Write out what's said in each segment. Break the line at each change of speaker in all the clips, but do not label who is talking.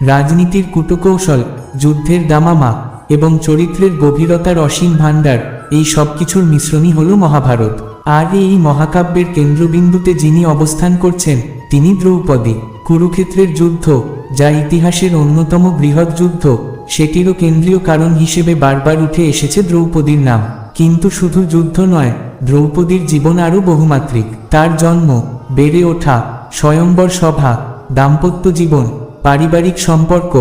রাজনীতির কুটকৌশল, যুদ্ধের দামামা এবং চরিত্রের গভীরতার অসীম ভাণ্ডার, এই সব কিছুর মিশ্রণই হল মহাভারত। আর এই মহাকাব্যের কেন্দ্রবিন্দুতে যিনি অবস্থান করছেন, তিনি দ্রৌপদী। কুরুক্ষেত্রের যুদ্ধ, যা ইতিহাসের অন্যতম বৃহৎ যুদ্ধ, সেটিরও কেন্দ্রীয় কারণ হিসেবে বারবার উঠে এসেছে দ্রৌপদীর নাম। কিন্তু শুধু যুদ্ধ নয়, দ্রৌপদীর জীবন আরও বহুমাত্রিক। তার জন্ম, বেড়ে ওঠা, স্বয়ম্বর সভা, দাম্পত্য জীবন পারিবারিক সম্পর্ক,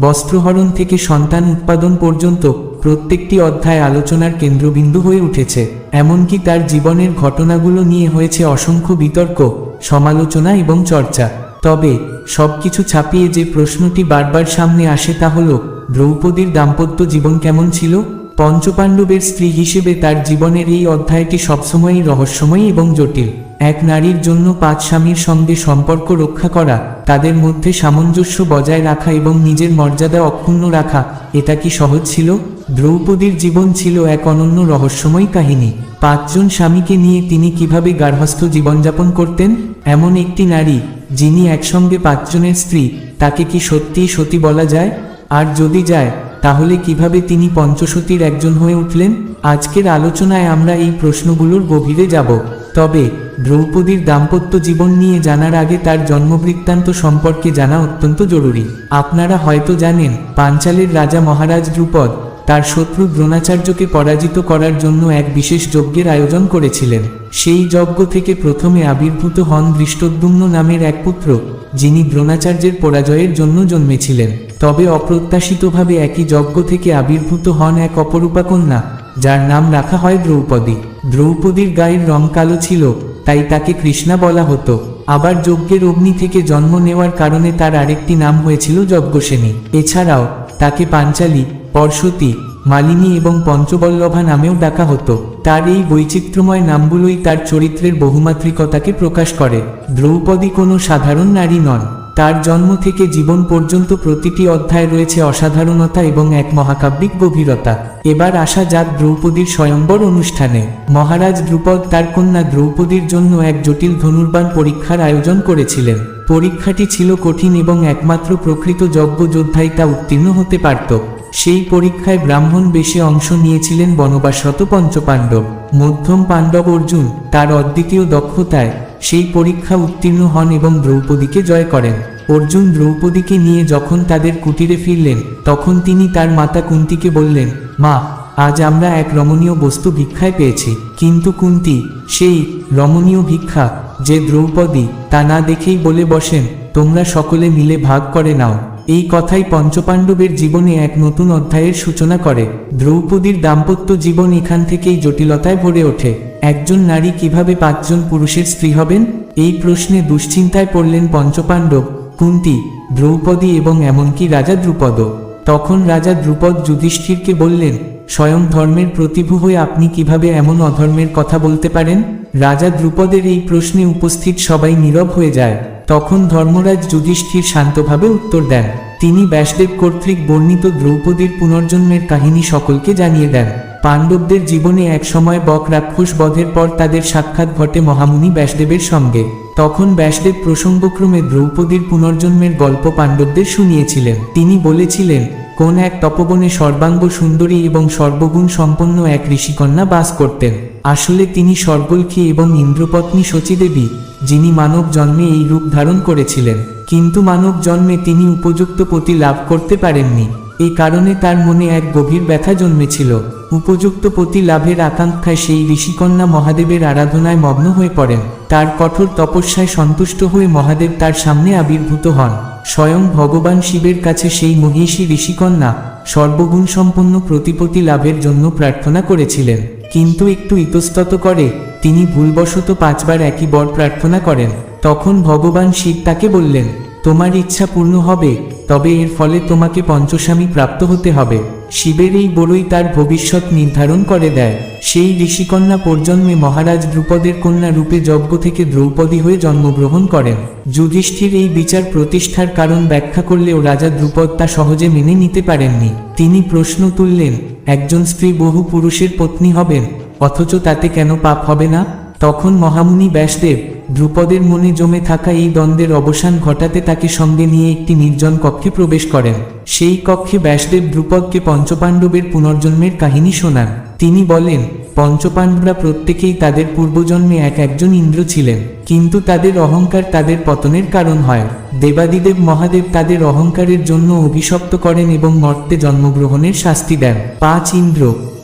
বস্ত্রহরণ থেকে সন্তান উৎপাদন পর্যন্ত প্রত্যেকটি অধ্যায় আলোচনার কেন্দ্রবিন্দু হয়ে উঠেছে, এমনকি তার জীবনের ঘটনাগুলো নিয়ে হয়েছে অসংখ্য বিতর্ক, সমালোচনা এবং চর্চা। তবে, সবকিছু ছাপিয়ে যে প্রশ্নটি বারবার সামনে আসে তা হল, দ্রৌপদীর দাম্পত্য জীবন কেমন ছিল? পঞ্চপাণ্ডবের স্ত্রী হিসেবে তার জীবনের এই অধ্যায়টি সবসময়ই রহস্যময় এবং জটিল। এক নারীর জন্য পাঁচ স্বামীর সঙ্গে সম্পর্ক রক্ষা করা, তাদের মধ্যে সামঞ্জস্য বজায় রাখা এবং নিজের মর্যাদা অক্ষুণ্ণ রাখা, এটা কি সহজ ছিল? দ্রৌপদীর জীবন ছিল এক অনন্য রহস্যময় কাহিনী। পাঁচজন স্বামীকে নিয়ে তিনি কীভাবে গার্হস্থ জীবনযাপন করতেন? এমন একটি নারী, যিনি একসঙ্গে পাঁচজনের স্ত্রী, তাকে কি সত্যিই সতী বলা যায়? আর যদি যায়, তাহলে কীভাবে তিনি পঞ্চসতীর একজন হয়ে উঠলেন? আজকের আলোচনায় আমরা এই প্রশ্নগুলোর গভীরে যাব। তবে, দ্রৌপদীর দাম্পত্য জীবন নিয়ে জানার আগে তার জন্মবৃত্তান্ত সম্পর্কে জানা অত্যন্ত জরুরি। আপনারা হয়তো জানেন, পাঞ্চালের রাজা মহারাজ দ্রুপদ তার শত্রু দ্রোণাচার্যকে পরাজিত করার জন্য এক বিশেষ যজ্ঞের আয়োজন করেছিলেন। সেই যজ্ঞ থেকে প্রথমে আবির্ভূত হন দৃষ্টদ্যুম্ন নামের এক পুত্র, যিনি দ্রোণাচার্যের পরাজয়ের জন্য জন্মেছিলেন। তবে অপ্রত্যাশিতভাবে একই যজ্ঞ থেকে আবির্ভূত হন এক অপরূপা কন্যা, যার নাম রাখা হয় দ্রৌপদী। দ্রৌপদীর গায়ের রং কালো ছিল, তাই তাকে কৃষ্ণা বলা হতো। আবার যজ্ঞের অগ্নি থেকে জন্ম নেওয়ার কারণে তার আরেকটি নাম হয়েছিল যজ্ঞসেনী। এছাড়াও, তাকে পাঞ্চালী পর্ষতী মালিনী এবং পঞ্চবল্লভা নামেও ডাকা হতো। তার এই বৈচিত্র্যময় নামগুলোই তার চরিত্রের বহুমাত্রিকতাকে প্রকাশ করে। দ্রৌপদী কোনো সাধারণ নারী নন। তার জন্ম থেকে জীবন পর্যন্ত প্রতিটি অধ্যায় রয়েছে অসাধারণতা এবং এক মহাকাব্যিক গভীরতা। এবার আসা যাক দ্রৌপদীর স্বয়ম্বর অনুষ্ঠানে। মহারাজ দ্রুপদ তার কন্যা দ্রৌপদীর জন্য এক জটিল ধনুর্বাণ পরীক্ষার আয়োজন করেছিলেন। পরীক্ষাটি ছিল কঠিন এবং একমাত্র প্রকৃত যজ্ঞ যোদ্ধাই তা উত্তীর্ণ হতে পারত। সেই পরীক্ষায় ব্রাহ্মণ বেশে অংশ নিয়েছিলেন বনবাসত পঞ্চপাণ্ডব। মধ্যম পাণ্ডব অর্জুন তার অদ্বিতীয় দক্ষতায় সেই পরীক্ষা উত্তীর্ণ হন এবং দ্রৌপদীকে জয় করেন। অর্জুন দ্রৌপদীকে নিয়ে যখন তাদের কুটিরে ফিরলেন, তখন তিনি তার মাতা কুন্তিকে বললেন, মা, আজ আমরা এক রমণীয় বস্তু ভিক্ষায় পেয়েছি। কিন্তু কুন্তি, সেই রমণীয় ভিক্ষা যে দ্রৌপদী তা না দেখেই বলে বসেন, তোমরা সকলে মিলে ভাগ করে নাও। এই কথাই পঞ্চপাণ্ডবের জীবনে এক নতুন অধ্যায়ের সূচনা করে। দ্রৌপদীর দাম্পত্য জীবন এখান থেকেই জটিলতায় ভরে ওঠে। একজন নারী কীভাবে পাঁচজন পুরুষের স্ত্রী হবেন? এই প্রশ্নে দুশ্চিন্তায় পড়লেন পঞ্চপাণ্ডব, কুন্তি, দ্রৌপদী এবং এমনকি রাজা দ্রুপদ তখন রাজা দ্রুপদ যুধিষ্ঠিরকে বললেন, স্বয়ং ধর্মের প্রতিভু হয়ে আপনি কীভাবে এমন অধর্মের কথা বলতে পারেন? রাজা দ্রুপদের এই প্রশ্নে উপস্থিত সবাই নীরব হয়ে যায়। তখন ধর্মরাজ যুধিষ্ঠির শান্তভাবে উত্তর দেন, তিনি ব্যাসদেব কর্তৃক বর্ণিত দ্রৌপদীর পুনর্জন্মের কাহিনী সকলকে জানিয়ে দেন। পাণ্ডবদের জীবনে এক সময় বক রাক্ষস বধের পর তাদের সাক্ষাৎ ঘটে মহামুনি ব্যাসদেবের সঙ্গে। তখন ব্যাসদেব প্রসঙ্গক্রমে দ্রৌপদীর পুনর্জন্মের গল্প পাণ্ডবদের শুনিয়েছিলেন। তিনি বলেছিলেন কোন এক তপবনে সর্বাঙ্গ সুন্দরী এবং সর্বগুণ সম্পন্ন এক ঋষিকন্যা বাস করতেন। আসলে তিনি সর্বলক্ষী এবং ইন্দ্রপত্নী সচিদেবী যিনি মানব জন্মে এই রূপ ধারণ করেছিলেন। কিন্তু মানব জন্মে তিনি উপযুক্ত পতি লাভ করতে পারেননি। এই কারণে তার মনে এক গভীর ব্যথা জন্মেছিল। উপযুক্ত পতি লাভের আকাঙ্ক্ষায় সেই ঋষিকন্যা মহাদেবের আরাধনায় মগ্ন হয়ে পড়েন। তার কঠোর তপস্যায় সন্তুষ্ট হয়ে মহাদেব তার সামনে আবির্ভূত হন। স্বয়ং ভগবান শিবের কাছে সেই মহিষী ঋষিকন্যা সর্বগুণ সম্পন্ন প্রতিপতি লাভের জন্য প্রার্থনা করেছিলেন। কিন্তু একটু ইতস্তত করে তিনি ভুলবশত পাঁচবার একই বর প্রার্থনা করেন। তখন ভগবান শিব তাকে বললেন তোমার ইচ্ছা পূর্ণ হবে, তবে এর ফলে তোমাকে পঞ্চস্বামী প্রাপ্ত হতে হবে। শিবের এই বড়ই তার ভবিষ্যৎ নির্ধারণ করে দেয়। সেই ঋষিকন্যা পর্জন্মে মহারাজ দ্রুপদের কন্যা রূপে যজ্ঞ থেকে দ্রৌপদী হয়ে জন্মগ্রহণ করেন। যুধিষ্ঠির এই বিচার প্রতিষ্ঠার কারণ ব্যাখ্যা করলেও রাজা দ্রুপদ তা সহজে মেনে নিতে পারেননি। তিনি প্রশ্ন তুললেন, একজন স্ত্রী বহু পুরুষের পত্নী হবেন, অথচ তাতে কেন পাপ হবে না? তখন মহামুনি ব্যাসদেব ধ্রুপদের মনে জমে থাকা এই দ্বন্দ্বের অবসান ঘটাতে তাকে সঙ্গে নিয়ে একটি নির্জন কক্ষে প্রবেশ করেন। সেই কক্ষে ব্যাসদেব ধ্রুপদকে পঞ্চপাণ্ডবের পুনর্জন্মের কাহিনী শোনান। তিনি বলেন পঞ্চপাণ্ডবরা প্রত্যেকেই তাদের পূর্বজন্মে এক একজন ইন্দ্র ছিলেন, কিন্তু তাদের অহংকার তাদের পতনের কারণ হয়। দেবাদিদেব মহাদেব তাদের অহংকারের জন্য অভিশপ্ত করেন এবং মর্তে জন্মগ্রহণের শাস্তি দেন। পাঁচ ইন্দ্র,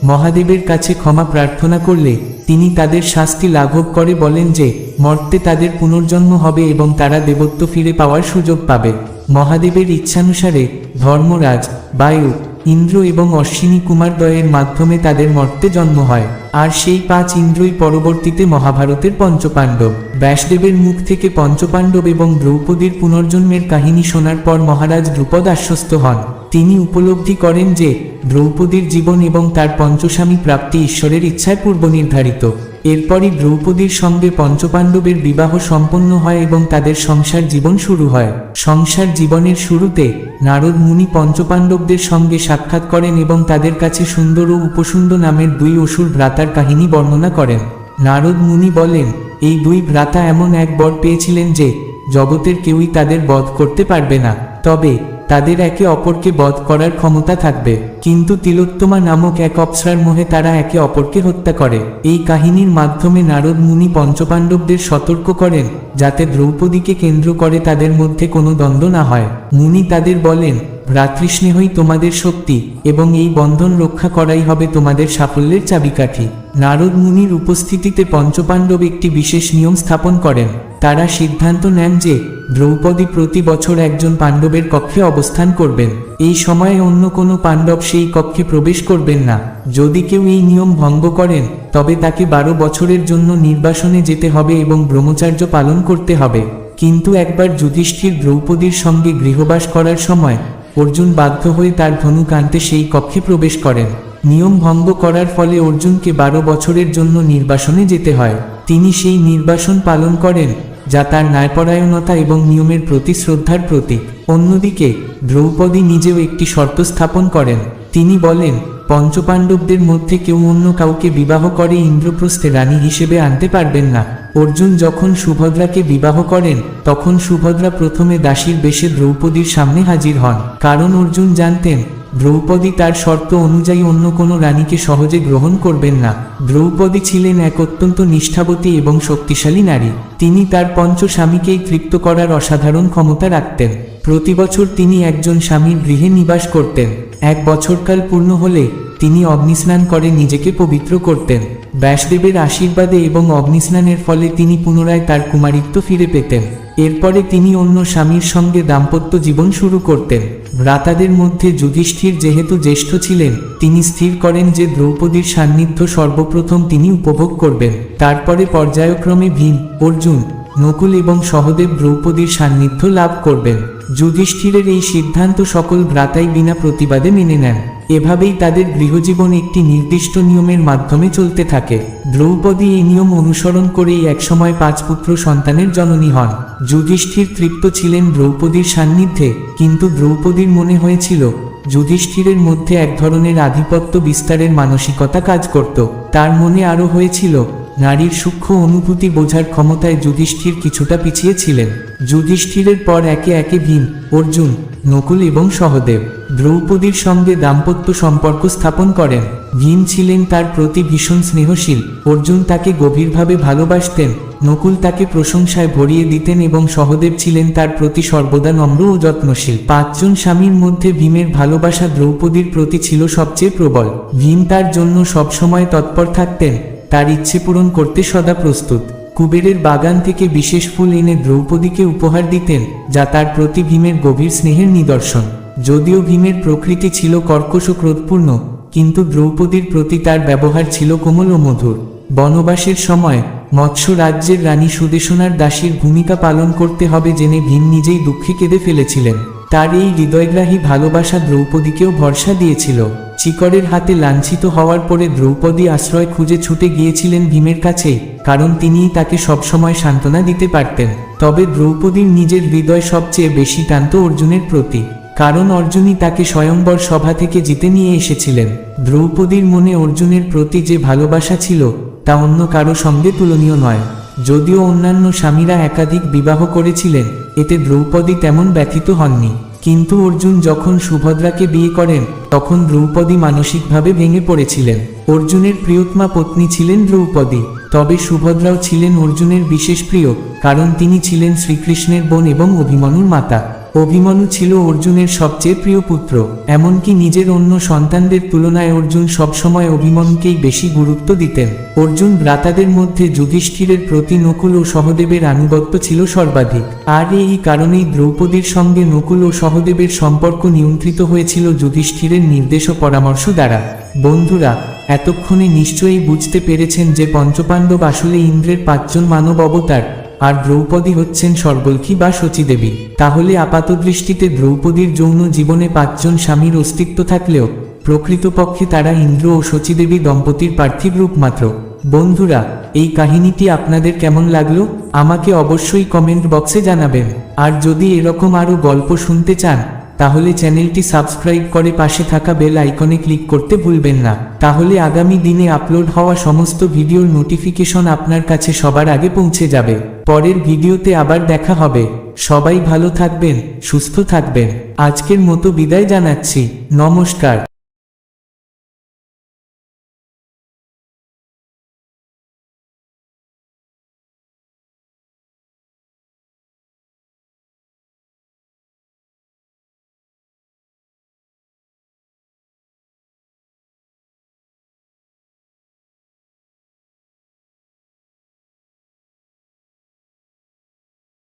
মহাদেবের কাছে ক্ষমা প্রার্থনা করলে তিনি তাদের শাস্তি লাঘব করে বলেন যে, মর্তে তাদের পুনর্জন্ম হবে এবং তারা দেবত্ব ফিরে পাওয়ার সুযোগ পাবে। মহাদেবের ইচ্ছানুসারে ধর্মরাজ, বায়ু ইন্দ্র এবং অশ্বিনী কুমার কুমারদ্বয়ের মাধ্যমে তাদের মর্তে জন্ম হয়। আর সেই পাঁচ ইন্দ্রই পরবর্তীতে মহাভারতের পঞ্চপাণ্ডব। ব্যাসদেবের মুখ থেকে পঞ্চপাণ্ডব এবং দ্রৌপদীর পুনর্জন্মের কাহিনী শোনার পর মহারাজ দ্রুপদ আশ্বস্ত হন। তিনি উপলব্ধি করেন যে, দ্রৌপদীর জীবন এবং তার পঞ্চস্বামী প্রাপ্তি ঈশ্বরের ইচ্ছায় পূর্বনির্ধারিত। এরপরই দ্রৌপদীর সঙ্গে পঞ্চপাণ্ডবের বিবাহ সম্পন্ন হয় এবং তাদের সংসার জীবন শুরু হয়। সংসার জীবনের শুরুতে নারদ মুনি পঞ্চপাণ্ডবদের সঙ্গে সাক্ষাৎ করেন এবং তাদের কাছে সুন্দর ও উপসুন্দ নামের দুই অসুর ভ্রাতার কাহিনী বর্ণনা করেন। নারদ মুনি বলেন, এই দুই ভ্রাতা এমন এক বর পেয়েছিলেন যে, জগতের কেউই তাদের বধ করতে পারবে না। তবে তাদের একে অপরকে বধ করার ক্ষমতা থাকবে। কিন্তু তিলোত্তমা নামক এক অপসরার মোহে তারা একে অপরকে হত্যা করে। এই কাহিনীর মাধ্যমে নারদ মুনি পঞ্চপাণ্ডবদের সতর্ক করেন, যাতে দ্রৌপদীকে কেন্দ্র করে তাদের মধ্যে কোনো দ্বন্দ্ব না হয়। মুনি তাদের বলেন ভ্রাতৃস্নেহই তোমাদের শক্তি, এবং এই বন্ধন রক্ষা করাই হবে তোমাদের সাফল্যের চাবিকাঠি। নারদ মুনির উপস্থিতিতে পঞ্চপাণ্ডব একটি বিশেষ নিয়ম স্থাপন করেন। তারা সিদ্ধান্ত নেন যে, দ্রৌপদী প্রতি বছর একজন পাণ্ডবের কক্ষে অবস্থান করবেন। এই সময়ে অন্য কোনো পাণ্ডব সেই কক্ষে প্রবেশ করবেন না। যদি কেউ এই নিয়ম ভঙ্গ করেন, তবে তাকে বারো বছরের জন্য নির্বাসনে যেতে হবে এবং ব্রহ্মচার্য পালন করতে হবে। কিন্তু একবার যুধিষ্ঠির দ্রৌপদীর সঙ্গে গৃহবাস করার সময় অর্জুন বাধ্য হয়ে তার ধনুক আনতে সেই কক্ষে প্রবেশ করেন। নিয়ম ভঙ্গ করার ফলে অর্জুনকে বারো বছরের জন্য নির্বাসনে যেতে হয়। তিনি সেই নির্বাসন পালন করেন। যা তার ন্যায়পরায়ণতা এবং নিয়মের প্রতি শ্রদ্ধার প্রতীক। অন্যদিকে, দ্রৌপদী নিজেও একটি শর্ত স্থাপন করেন। তিনি বলেন, পঞ্চপাণ্ডবদের মধ্যে কেউ অন্য কাউকে বিবাহ করে ইন্দ্রপ্রস্থে রানী হিসেবে আনতে পারবেন না। অর্জুন যখন সুভদ্রাকে বিবাহ করেন, তখন সুভদ্রা প্রথমে দাসীর বেশে দ্রৌপদীর সামনে হাজির হন। কারণ অর্জুন জানতেন দ্রৌপদী তার শর্ত অনুযায়ী অন্য কোনো রানীকে সহজে গ্রহণ করবেন না। দ্রৌপদী ছিলেন এক অত্যন্ত নিষ্ঠাবতী এবং শক্তিশালী নারী। তিনি তার পঞ্চ স্বামীকেই তৃপ্ত করার অসাধারণ ক্ষমতা রাখতেন। প্রতি বছর তিনি একজন স্বামীর গৃহে নিবাস করতেন। এক বছরকাল পূর্ণ হলে তিনি অগ্নিস্নান করে নিজেকে পবিত্র করতেন। ব্যাসদেবের আশীর্বাদে এবং অগ্নিস্নানের ফলে তিনি পুনরায় তার কুমারিত্ব ফিরে পেতেন। এরপরে তিনি অন্য স্বামীর সঙ্গে দাম্পত্য জীবন শুরু করতেন। ভ্রাতাদের মধ্যে যুধিষ্ঠির যেহেতু জ্যেষ্ঠ ছিলেন, তিনি স্থির করেন যে দ্রৌপদীর সান্নিধ্য সর্বপ্রথম তিনি উপভোগ করবেন। তারপরে পর্যায়ক্রমে ভীম, অর্জুন, নকুল এবং সহদেব দ্রৌপদীর সান্নিধ্য লাভ করবেন। যুধিষ্ঠিরের এই সিদ্ধান্ত সকল ভ্রাতাই বিনা প্রতিবাদে মেনে নেন। এভাবেই তাদের গৃহজীবন একটি নির্দিষ্ট নিয়মের মাধ্যমে চলতে থাকে। দ্রৌপদী এই নিয়ম অনুসরণ করেই একসময় পাঁচ পুত্র সন্তানের জননী হন। যুধিষ্ঠির তৃপ্ত ছিলেন দ্রৌপদীর সান্নিধ্যে, কিন্তু দ্রৌপদীর মনে হয়েছিল, যুধিষ্ঠিরের মধ্যে এক ধরনের আধিপত্য বিস্তারের মানসিকতা কাজ করত। তার মনে আরও হয়েছিল নারীর সূক্ষ্ম অনুভূতি বোঝার ক্ষমতায় যুধিষ্ঠির কিছুটা পিছিয়ে ছিলেন যুধিষ্ঠিরের পর একে একে ভীম, অর্জুন, নকুল এবং সহদেব দ্রৌপদীর সঙ্গে দাম্পত্য সম্পর্ক স্থাপন করেন। ভীম ছিলেন তার প্রতি ভীষণ স্নেহশীল। অর্জুন তাকে গভীরভাবে ভালোবাসতেন। নকুল তাকে প্রশংসায় ভরিয়ে দিতেন এবং সহদেব ছিলেন তার প্রতি সর্বদা নম্র ও যত্নশীল। পাঁচজন স্বামীর মধ্যে ভীমের ভালোবাসা দ্রৌপদীর প্রতি ছিল সবচেয়ে প্রবল। ভীম তার জন্য সবসময় তৎপর থাকতেন। তার ইচ্ছে পূরণ করতে সদা প্রস্তুত। কুবেরের বাগান থেকে বিশেষ ফুল এনে দ্রৌপদীকে উপহার দিতেন, যা তার প্রতি ভীমের গভীর স্নেহের নিদর্শন। যদিও ভীমের প্রকৃতি ছিল কর্কশ ও ক্রোধপূর্ণ, কিন্তু দ্রৌপদীর প্রতি তার ব্যবহার ছিল কোমল ও মধুর। বনবাসের সময়, মৎস্য রাজ্যের রানী সুদেশনার দাসীর ভূমিকা পালন করতে হবে জেনে ভীম নিজেই দুঃখে কেঁদে ফেলেছিলেন। তার এই হৃদয়গ্রাহী ভালোবাসা দ্রৌপদীকেও ভরসা দিয়েছিল। চিকরের হাতে লাঞ্ছিত হওয়ার পরে দ্রৌপদী আশ্রয় খুঁজে ছুটে গিয়েছিলেন ভীমের কাছে, কারণ তিনিই তাকে সবসময় সান্ত্বনা দিতে পারতেন। তবে দ্রৌপদীর নিজের হৃদয় সবচেয়ে বেশি টানত অর্জুনের প্রতি, কারণ অর্জুনই তাকে স্বয়ংবর সভা থেকে জিতে নিয়ে এসেছিলেন। দ্রৌপদীর মনে অর্জুনের প্রতি যে ভালোবাসা ছিল, তা অন্য কারও সঙ্গে তুলনীয় নয়। যদিও অন্যান্য স্বামীরা একাধিক বিবাহ করেছিলেন, এতে দ্রৌপদী তেমন ব্যথিত হননি। কিন্তু অর্জুন যখন সুভদ্রাকে বিয়ে করেন, তখন দ্রৌপদী মানসিকভাবে ভেঙে পড়েছিলেন। অর্জুনের প্রিয়তমা পত্নী ছিলেন দ্রৌপদী। তবে সুভদ্রাও ছিলেন অর্জুনের বিশেষ প্রিয়, কারণ তিনি ছিলেন শ্রীকৃষ্ণের বোন এবং অভিমনুর মাতা। অভিমন্যু ছিল অর্জুনের সবচেয়ে প্রিয় পুত্র, এমনকি নিজের অন্য সন্তানদের তুলনায় অর্জুন সবসময় অভিমন্যুকেই বেশি গুরুত্ব দিতেন। অর্জুন ভ্রাতাদের মধ্যে যুধিষ্ঠিরের প্রতি নকুল ও সহদেবের আনুগত্য ছিল সর্বাধিক। আর এই কারণেই দ্রৌপদীর সঙ্গে নকুল ও সহদেবের সম্পর্ক নিয়ন্ত্রিত হয়েছিল যুধিষ্ঠিরের নির্দেশ ও পরামর্শ দ্বারা। বন্ধুরা, এতক্ষণে নিশ্চয়ই বুঝতে পেরেছেন যে পঞ্চপাণ্ডব আসলে ইন্দ্রের পাঁচজন মানব অবতার। আর দ্রৌপদী হচ্ছেন সর্বলক্ষী বা সচিদেবী তাহলে আপাত দৃষ্টিতে দ্রৌপদীর যৌন জীবনে পাঁচজন স্বামীর অস্তিত্ব থাকলেও প্রকৃতপক্ষে তারা ইন্দ্র ও শচীদেবী দম্পতির পার্থিব রূপ মাত্র। বন্ধুরা, এই কাহিনীটি আপনাদের কেমন লাগল? আমাকে অবশ্যই কমেন্ট বক্সে জানাবেন। আর যদি এরকম আরও গল্প শুনতে চান তাহলে চ্যানেলটি সাবস্ক্রাইব করে পাশে থাকা বেল আইকনে ক্লিক করতে ভুলবেন না। তাহলে আগামী দিনে আপলোড হওয়া সমস্ত ভিডিওর নোটিফিকেশন আপনার কাছে সবার আগে পৌঁছে যাবে। পরের ভিডিওতে আবার দেখা হবে। সবাই ভালো থাকবেন, সুস্থ থাকবেন। আজকের মতো বিদায় জানাচ্ছি। নমস্কার।